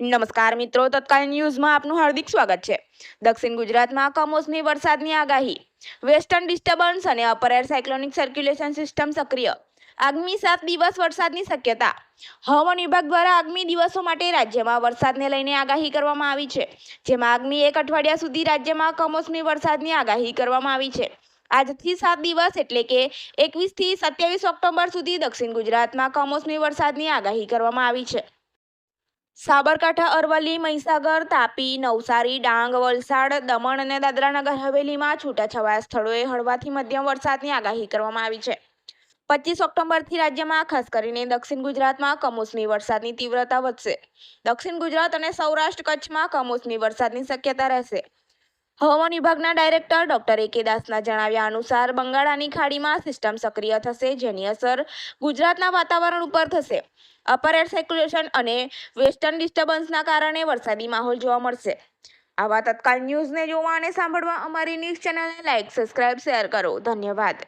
નમસ્કાર મિત્રો તત્કાલીન ન્યૂઝમાં આપનું હાર્દિક સ્વાગત છે. દક્ષિણ ગુજરાતમાં કમોસમી વરસાદની આગાહી, વેસ્ટર્ન ડિસ્ટર્બન્સ અને upper air cyclonic circulation system સક્રિય. આગામી સાત દિવસ વરસાદની શક્યતા. હવામાન વિભાગ દ્વારા આગામી દિવસો માટે રાજ્યમાં વરસાદને લઈને આગાહી કરવામાં આવી છે. જેમાં આગામી એક અઠવાડિયા સુધી રાજ્યમાં કમોસમી વરસાદની આગાહી કરવામાં આવી છે. આજથી સાત દિવસ એટલે કે એકવીસથી સત્યાવીસ ઓક્ટોબર સુધી દક્ષિણ ગુજરાતમાં કમોસમી વરસાદની આગાહી કરવામાં આવી છે. સાબરકાંઠા, અરવલ્લી, મહીસાગર, તાપી, નવસારી, ડાંગ, વલસાડ, દમણ અને દાદરાનગર હવેલીમાં છૂટાછવાયા સ્થળોએ હળવાથી મધ્યમ વરસાદની આગાહી કરવામાં આવી છે. પચીસ ઓક્ટોબરથી રાજ્યમાં, ખાસ કરીને દક્ષિણ ગુજરાતમાં, કમોસમી વરસાદની તીવ્રતા વધશે. દક્ષિણ ગુજરાત અને સૌરાષ્ટ્ર કચ્છમાં કમોસમી વરસાદની શક્યતા રહેશે. હવામાન વિભાગના ડાયરેક્ટર ડોક્ટર એ દાસના જણાવ્યા અનુસાર બંગાળાની ખાડીમાં સિસ્ટમ સક્રિય થશે, જેની અસર ગુજરાતના વાતાવરણ ઉપર થશે. અપર એર સર્ક્યુલેશન અને વેસ્ટર્ન ડિસ્ટર્બન્સના કારણે વરસાદી માહોલ જોવા મળશે. આવા તત્કાલ ન્યૂઝને જોવા અને સાંભળવા અમારી ન્યૂઝ ચેનલને લાઇક સબસ્ક્રાઇબ, શેર કરો. ધન્યવાદ.